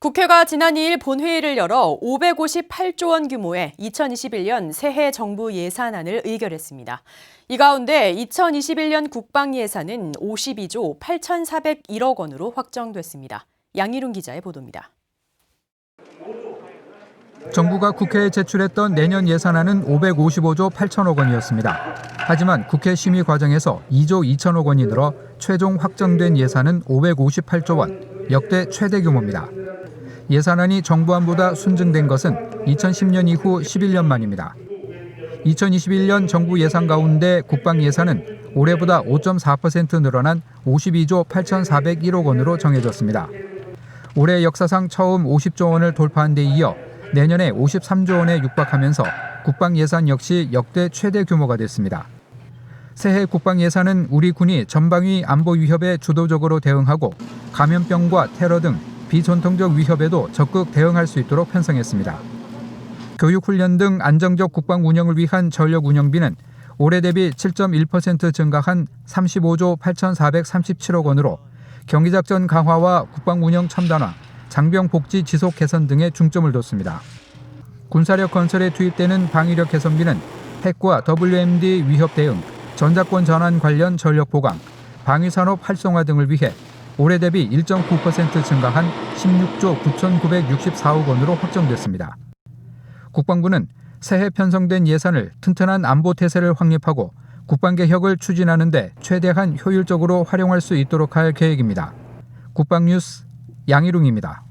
국회가 지난 2일 본회의를 열어 558조 원 규모의 2021년 새해 정부 예산안을 의결했습니다. 이 가운데 2021년 국방 예산은 52조 8,401억 원으로 확정됐습니다. 양희룡 기자의 보도입니다. 정부가 국회에 제출했던 내년 예산안은 555조 8천억 원이었습니다. 하지만 국회 심의 과정에서 2조 2천억 원이 늘어 최종 확정된 예산은 558조 원, 역대 최대 규모입니다. 예산안이 정부안보다 순증된 것은 2010년 이후 11년 만입니다. 2021년 정부 예산 가운데 국방 예산은 올해보다 5.4% 늘어난 52조 8,401억 원으로 정해졌습니다. 올해 역사상 처음 50조 원을 돌파한 데 이어 내년에 53조 원에 육박하면서 국방 예산 역시 역대 최대 규모가 됐습니다. 새해 국방 예산은 우리 군이 전방위 안보 위협에 주도적으로 대응하고 감염병과 테러 등 비전통적 위협에도 적극 대응할 수 있도록 편성했습니다. 교육 훈련 등 안정적 국방 운영을 위한 전력 운영비는 올해 대비 7.1% 증가한 35조 8,437억 원으로 경기작전 강화와 국방 운영 첨단화, 장병 복지 지속 개선 등에 중점을 뒀습니다. 군사력 건설에 투입되는 방위력 개선비는 핵과 WMD 위협 대응, 전자권 전환 관련 전력 보강, 방위산업 활성화 등을 위해 올해 대비 1.9% 증가한 16조 9,964억 원으로 확정됐습니다. 국방부는 새해 편성된 예산을 튼튼한 안보 태세를 확립하고 국방 개혁을 추진하는 데 최대한 효율적으로 활용할 수 있도록 할 계획입니다. 국방뉴스 양희룡입니다.